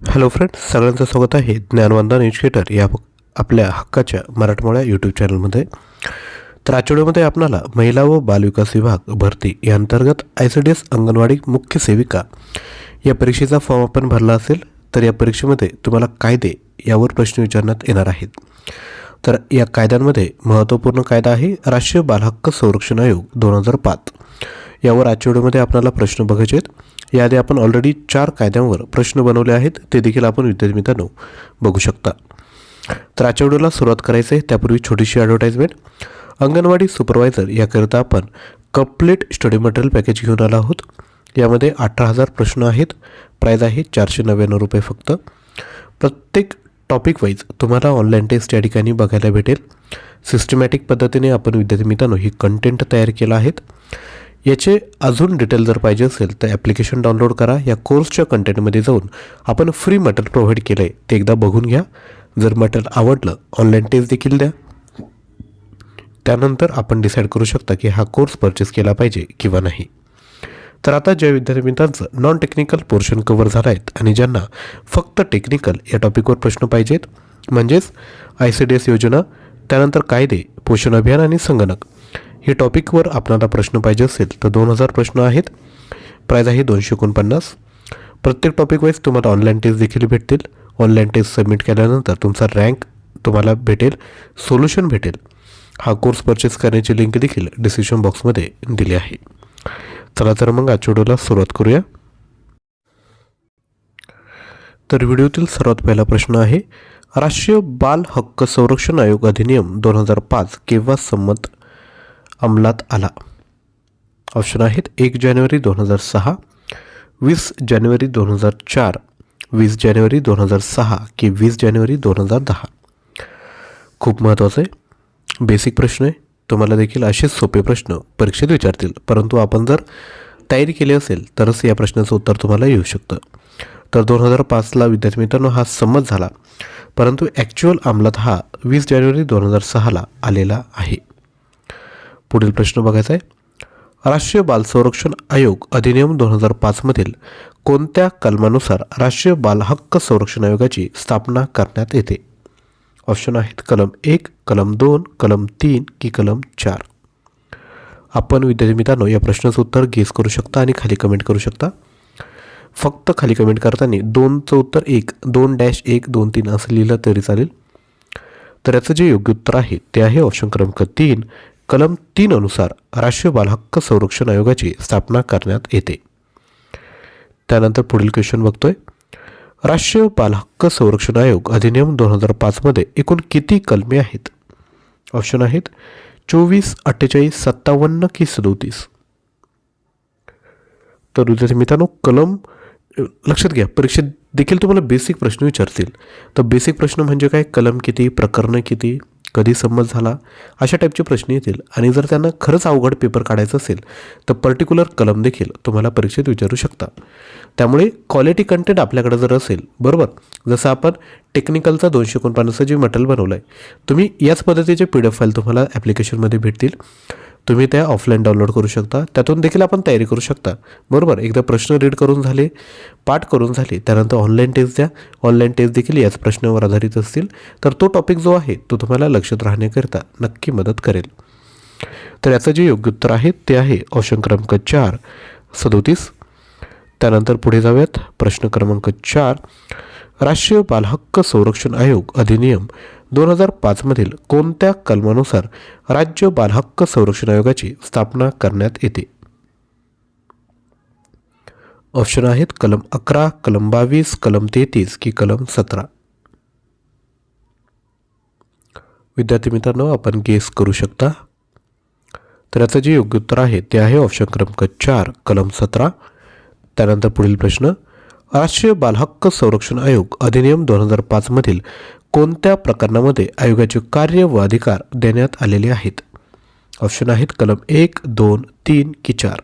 Hello friends सगळ्यांचं स्वागत आहे ज्ञानवंदन एज्युकेटर या आपल्या हक्काच्या मराठमोळ्या यूट्यूब चॅनलमध्ये तर आठवड्यामध्ये आपणाला महिला व बालविकास विभाग भरती या अंतर्गत I C D S anganwadi मुख्य सेविका या परीक्षेचा फॉर्म आपण भरला असेल तर या परीक्षेमध्ये तुम्हाला कायदे यावर प्रश्न विचारण्यात येणार आहेत. तर या कायद्यांमध्ये महत्त्वपूर्ण कायदा आहे राष्ट्रीय बालहक्क संरक्षण आयोग दोन हजार पाच. यावर आजच्या व्हिडिओमध्ये आपल्याला प्रश्न बघायचे आहेत. याआधी आपण ऑलरेडी चार कायद्यांवर प्रश्न बनवले आहेत. ते देखील आपण विद्यार्थी मित्रांनो बघू शकता. तर आजच्या व्हिडिओला सुरुवात करायचं आहे. त्यापूर्वी छोटीशी ॲडव्हर्टाईजमेंट अंगणवाडी सुपरवायझर याकरिता आपण कंप्लीट स्टडी मटेरियल पॅकेज घेऊन आलो आहोत. यामध्ये अठरा हजार प्रश्न आहेत. प्राईज आहे चारशे नव्याण्णव रुपये फक्त. प्रत्येक टॉपिक वाईज तुम्हाला ऑनलाईन टेस्ट या ठिकाणी बघायला भेटेल. सिस्टमॅटिक पद्धतीने आपण विद्यार्थी मित्रांनो ही कंटेंट तयार केलं आहेत याचे अजून डिटेल जर पाहिजे असेल तर ॲप्लिकेशन डाउनलोड करा. या कोर्सच्या कंटेंटमध्ये जाऊन आपण फ्री मटेरियल प्रोव्हाइड केलं आहे ते एकदा बघून घ्या. जर मटेरियल आवडलं ऑनलाईन टेस्ट देखील द्या. त्यानंतर आपण डिसाईड करू शकता की हा कोर्स परचेस केला पाहिजे किंवा नाही. तर आता ज्या विद्यार्थी मित्रांचं नॉन टेक्निकल पोर्शन कवर झालं आहेत आणि ज्यांना फक्त टेक्निकल या टॉपिकवर प्रश्न पाहिजेत म्हणजेच आय सी डी एस योजना त्यानंतर कायदे पोषण अभियान आणि संगणक. हे टॉपिकवर आपणाला प्रश्न पाहिजे असेल तर दोन हजार प्रश्न आहेत. प्राईज आहे दोनशे एकोणपन्नास. प्रत्येक टॉपिक वाईज तुम्हाला ऑनलाईन टेस्ट देखील भेटतील. ऑनलाईन टेस्ट सबमिट केल्यानंतर तुमचा रँक तुम्हाला भेटेल. सोल्युशन भेटेल. हा कोर्स परचेस करण्याची लिंक देखील डिस्क्रिप्शन बॉक्समध्ये दिली आहे. चला तर मग आजच्या व्हिडिओला सुरुवात करूया. तर व्हिडिओतील सर्वात पहिला प्रश्न आहे राष्ट्रीय बाल हक्क संरक्षण आयोग अधिनियम दोन हजार पाच केव्हा संमत अंमलात आला. ऑप्शन आहेत एक जानेवारी दोन हजार सहा वीस जानेवारी दोन हजार चार वीस जानेवारी दोन हजार सहा की वीस जानेवारी दोन हजार दहा. खूप महत्त्वाचं आहे. बेसिक प्रश्न आहे. तुम्हाला देखील असेच सोपे प्रश्न परीक्षेत विचारतील. परंतु आपण जर तयारी केली असेल तरच या प्रश्नाचं उत्तर तुम्हाला येऊ शकतं. तर दोन हजार पाचला विद्यार्थी मित्रांनो हा संमत झाला. परंतु ॲक्च्युअल अंमलात हा वीस जानेवारी दोन हजार सहाला आलेला आहे. पुढील प्रश्न बघायचा आहे. राष्ट्रीय बाल संरक्षण आयोग अधिनियम दोन हजार पाचमधील कोणत्या कलमानुसार राष्ट्रीय बाल हक्क संरक्षण आयोगाची स्थापना करण्यात येते? ऑप्शन आहेत कलम एक कलम दोन कलम तीन की कलम चार. आपण विद्यार्थी मित्रांनो या प्रश्नाचं उत्तर गेस करू शकता आणि खाली कमेंट करू शकता. फक्त खाली कमेंट करताना दोनचं उत्तर एक दोन डॅश एक दोन तीन असं लिहिलं तरी चालेल. तर याचं जे योग्य उत्तर आहे ते आहे ऑप्शन क्रमांक तीन कलम तीन अनुसार राष्ट्रीय बालहक्क संरक्षण आयोगाची स्थापना करण्यात येते. त्यानंतर पुढील क्वेश्चन बघतोय. राष्ट्रीय बालहक्क संरक्षण आयोग अधिनियम दोन हजार पाचमध्ये एकूण किती कलमे आहेत? ऑप्शन आहेत चोवीस अठ्ठेचाळीस सत्तावन्न की सदोतीस. तर विद्यार्थी मित्रांनो कलम लक्षात घ्या परीक्षेत देखील तुम्हाला बेसिक प्रश्न विचारतील. तर बेसिक प्रश्न म्हणजे काय? कलम किती? प्रकरणं किती? कधी संमत झाला? अशा टाईपचे प्रश्न येतील. आणि जर त्यांना खरंच अवघड पेपर काढायचं असेल तर पर्टिक्युलर कलम देखील तुम्हाला परीक्षेत विचारू शकता. त्यामुळे क्वालिटी कंटेंट आपल्याकडे जर असेल बरोबर? जसं आपण टेक्निकलचा दोनशे एकोणपन्नासचं जे मटेरियल बनवलं आहे तुम्ही याच पद्धतीचे पी डी एफ फाईल तुम्हाला ॲप्लिकेशनमध्ये भेटतील. तुम्ही त्या ऑफलाईन डाउनलोड करू शकता. त्यातून देखील आपण तयारी करू शकता. बरोबर? एकदा प्रश्न रीड करून झाले पाठ करून झाले त्यानंतर ऑनलाईन टेस्ट द्या. ऑनलाईन टेस्ट देखील याच प्रश्नावर आधारित असतील. तर तो टॉपिक जो आहे तो तुम्हाला लक्षात राहण्याकरिता नक्की मदत करेल. तर याचं जे योग्य उत्तर आहे ते आहे ऑप्शन क्रमांक चार. सदोतीस. त्यानंतर पुढे जाऊयात. प्रश्न क्रमांक चार. राष्ट्रीय बालहक्क संरक्षण आयोग अधिनियम दोन हजार पाचमधील कोणत्या कलमानुसार राज्य बालहक्क संरक्षण आयोगाची स्थापना करण्यात येते? ऑप्शन आहेत कलम अकरा कलम बावीस कलम तेहतीस की कलम सतरा. विद्यार्थी मित्रांनो आपण गेस करू शकता. तर याचं जे योग्य उत्तर आहे ते आहे ऑप्शन क्रमांक चार कलम सतरा. त्यानंतर पुढील प्रश्न राष्ट्रीय बालहक्क संरक्षण आयोग अधिनियम दोन हजार पाचमधील कोणत्या प्रकरणामध्ये आयोगाचे कार्य व अधिकार देण्यात आलेले आहेत? ऑप्शन आहेत कलम एक दोन तीन की चार.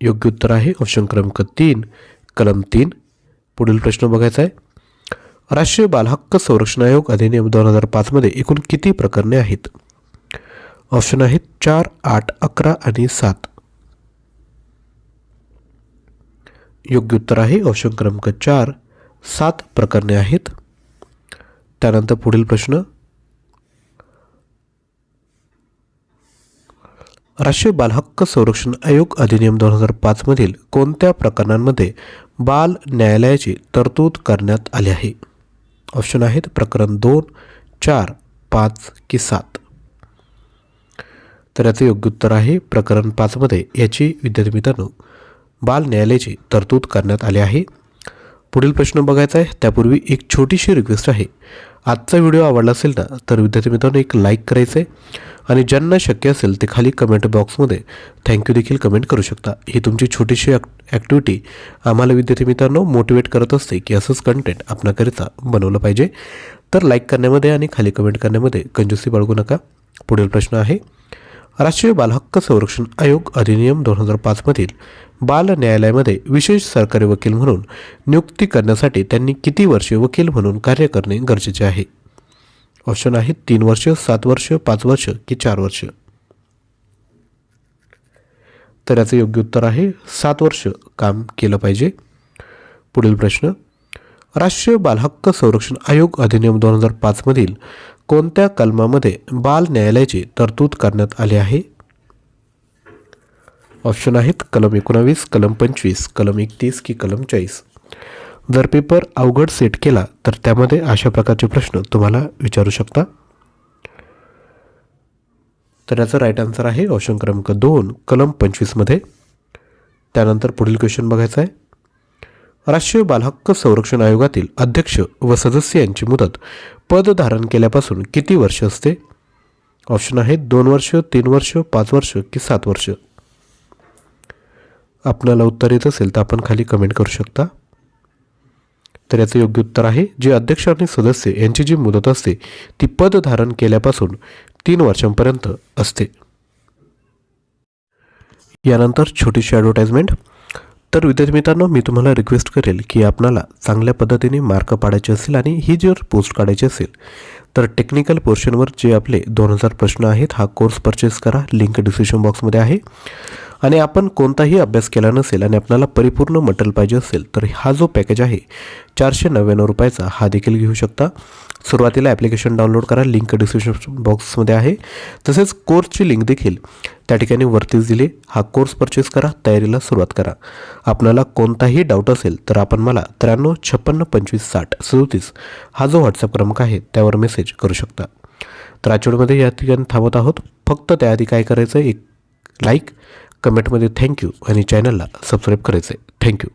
योग्य उत्तर आहे ऑप्शन क्रमांक तीन कलम तीन. पुढील प्रश्न बघायचा आहे. राष्ट्रीय बालहक्क संरक्षण आयोग अधिनियम दोन हजार पाचमध्ये एकूण किती प्रकरणे आहेत? ऑप्शन आहेत चार आठ अकरा आणि सात. योग्य उत्तर आहे ऑप्शन क्रमांक चार. सात प्रकरणे आहेत. त्यानंतर पुढील प्रश्न. राष्ट्रीय बालहक्क संरक्षण आयोग अधिनियम दोन हजार पाचमधील कोणत्या प्रकरणांमध्ये बाल न्यायालयाची तरतूद करण्यात आली आहे? ऑप्शन आहेत प्रकरण दोन चार पाच की सात. तर याचं योग्य उत्तर आहे प्रकरण पाचमध्ये याची विद्यार्थी मित्रांनो बाल न्यायालयाची तरतूद करण्यात आली आहे. पुढील प्रश्न बघायचा आहे. त्यापूर्वी एक छोटीशी रिक्वेस्ट आहे. आजचा व्हिडिओ आवडला असेल ना तर विद्यार्थी मित्रांनो एक लाईक करायचं आहे आणि ज्यांना शक्य असेल ते खाली कमेंट बॉक्समध्ये थँक्यू देखील कमेंट करू शकता. ही तुमची छोटीशी ॲक् ॲक्टिव्हिटी आम्हाला विद्यार्थी मित्रांनो मोटिवेट करत असते की असंच कंटेंट आपणाकरिता बनवलं पाहिजे. तर लाईक करण्यामध्ये आणि खाली कमेंट करण्यामध्ये कंजूसी बाळगू नका. पुढील प्रश्न आहे. राष्ट्रीय बालहक्क संरक्षण आयोग अधिनियम दोन हजार पाचमधील बाल न्यायालयामध्ये विशेष सरकारी वकील म्हणून नियुक्ती करण्यासाठी त्यांनी किती वर्षे वकील म्हणून कार्य करणे गरजेचे आहे? ऑप्शन आहेत तीन वर्ष सात वर्ष पाच वर्ष की चार वर्ष. तर याचं योग्य उत्तर आहे सात वर्ष काम केलं पाहिजे. पुढील प्रश्न राष्ट्रीय बालहक्क संरक्षण आयोग अधिनियम दोन हजार पाचमधील कोणत्या कलमामध्ये बाल न्यायालयाची तरतूद करण्यात आली आहे? ऑप्शन आहेत कलम एकोणावीस कलम पंचवीस कलम एकतीस की कलम चाळीस. जर पेपर अवघड सेट केला तर त्यामध्ये अशा प्रकारचे प्रश्न तुम्हाला विचारू शकता. तर याचं राईट आन्सर आहे ऑप्शन क्रमांक दोन कलम पंचवीसमध्ये. त्यानंतर पुढील क्वेश्चन बघायचा आहे. राष्ट्रीय बालहक्क संरक्षण आयोगातील अध्यक्ष व सदस्य यांची मुदत पद धारण केल्यापासून किती वर्ष असते? ऑप्शन आहेत दोन वर्ष तीन वर्ष पाच वर्ष की सात वर्ष? आपल्याला उत्तर येत असेल तर आपण खाली कमेंट करू शकता. तर याचं योग्य उत्तर आहे जे अध्यक्ष आणि सदस्य यांची जी मुदत असते ती पद धारण केल्यापासून तीन वर्षांपर्यंत असते. यानंतर छोटीशी ॲडव्हर्टाईजमेंट तर विद्यार्थी मित्रांनो मी तुम्हाला रिक्वेस्ट करेल की आपणाला चांगल्या पद्धतीने मार्क पाडायचे असेल आणि ही जर पोस्ट काढायची असेल तर टेक्निकल पोर्शनवर जे आपले दोन हजार प्रश्न आहेत हा कोर्स परचेस करा. लिंक डिस्क्रिप्शन बॉक्समध्ये आहे. आणि आपण कोणताही अभ्यास केला नसेल आणि आपल्याला परिपूर्ण मटेरियल पाहिजे असेल तर हा जो पॅकेज आहे चारशे नव्याण्णव रुपयाचा हा देखील घेऊ शकता. सुरुवातीला ॲप्लिकेशन डाउनलोड करा लिंक डिस्क्रिप्शन बॉक्समध्ये आहे. तसेच कोर्सची लिंक देखील त्या ठिकाणी वरतीच दिली. हा कोर्स परचेस करा तयारीला सुरुवात करा. आपल्याला कोणताही डाऊट असेल तर आपण मला त्र्याण्णव छप्पन्न पंचवीस साठ सदोतीस हा जो व्हॉट्सअप क्रमांक आहे त्यावर मेसेज करू शकता. तर आजच्यामध्ये या ठिकाणी थांबत आहोत. फक्त त्याआधी काय करायचं एक लाईक कमेंटमध्ये थँक्यू आणि चॅनलला सबस्क्राईब करायचं आहे थँक्यू.